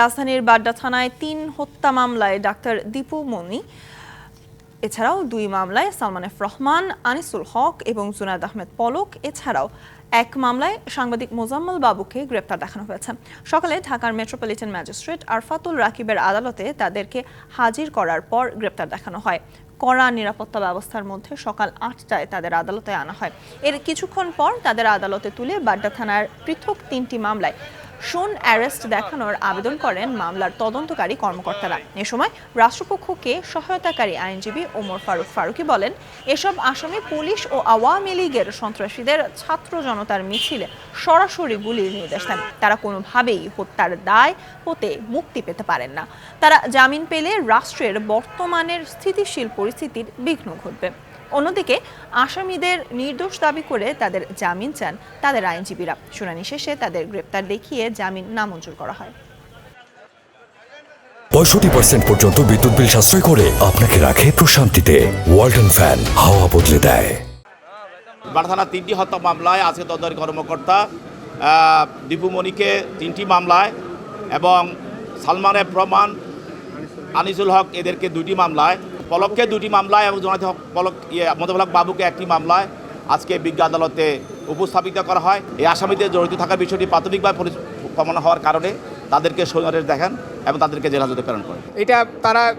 রাজধানীর বাড্ডা থানায় তিন হত্যা মামলায় ডাক্তার দীপু মনি, এছাড়াও দুই মামলায় সালমান এফ রহমান, আনিসুল হক এবং জুনায়দ আহমেদ পলক, এছাড়াও এক মামলায় সাংবাদিক মোজাম্মল বাবুকে গ্রেপ্তার দেখানো হয়েছে। সকালে ঢাকার মেট্রোপলিটন ম্যাজিস্ট্রেট আরফাতুল রাকিবের আদালতে তাদেরকে হাজির করার পর গ্রেপ্তার দেখানো হয়। কড়া নিরাপত্তা ব্যবস্থার মধ্যে সকাল আটটায় তাদের আদালতে আনা হয়। এর কিছুক্ষণ পর তাদের আদালতে তুলে বাড্ডা থানার পৃথক তিনটি মামলায় শোন অ্যারেস্ট দেখানোর আবেদন করেন মামলার তদন্তকারী কর্মকর্তারা। এ সময় রাষ্ট্রপক্ষকে সহায়তাকারী আইনজীবী ওমর ফারুক ফারুকি বলেন, এসব আসামি পুলিশ ও আওয়ামী লীগের সন্ত্রাসীদের ছাত্র জনতার মিছিলে সরাসরি গুলির নির্দেশ দেন। তারা কোনোভাবেই হত্যার দায় হতে মুক্তি পেতে পারেন না। তারা জামিন পেলে রাষ্ট্রের বর্তমানের স্থিতিশীল পরিস্থিতির বিঘ্ন ঘটবে। অন্যদিকে আসামিদের নির্দোষ দাবি করে তাদের জামিন চান তাদের আইনজীবীরা। শুনানি শেষে তাদের গ্রেপ্তার দেখিয়ে জামিন নামঞ্জুর করা হয়। পঁয়ষট্টি পার্সেন্ট পর্যন্ত বিদ্যুৎ বিল সাশ্রয় করে আপনাকে রাখে প্রশান্তিতে। ওয়ালটন ফ্যান হাওয়া বদলে দেয়। বাড্ডা থানার তিনটি হত্যা মামলায় আজকে তদন্তকারী কর্মকর্তা আহ, দীপু মণিকে তিনটি মামলায় এবং সালমান রহমান আনিসুল হক এদেরকে দুটি মামলায়। পলককে দুটি মামলায় এবং জোনাথ হক পলক ইয়ে বাবুকে একটি মামলায় আজকে বিজ্ঞ আদালতে উপস্থাপিত করা হয়। এই আসামিদের জড়িত থাকার বিষয়টি প্রাথমিকভাবে পরি- প্রমাণ হওয়ার কারণে তাদেরকে সৈন্যদের দেখেন এবং তাদেরকে জেলহাজতে প্রেরণ করেন। এটা তারা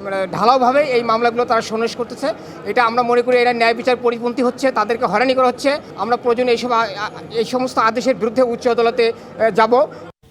মানে ঢালাওভাবে এই মামলাগুলো তারা সন্ন্যাস করতেছে। এটা আমরা মনে করি এরা ন্যায় বিচার পরিপন্থী হচ্ছে, তাদেরকে হয়রানি করা হচ্ছে। আমরা প্রয়োজনে এইসব এই সমস্ত আদেশের বিরুদ্ধে উচ্চ আদালতে যাব।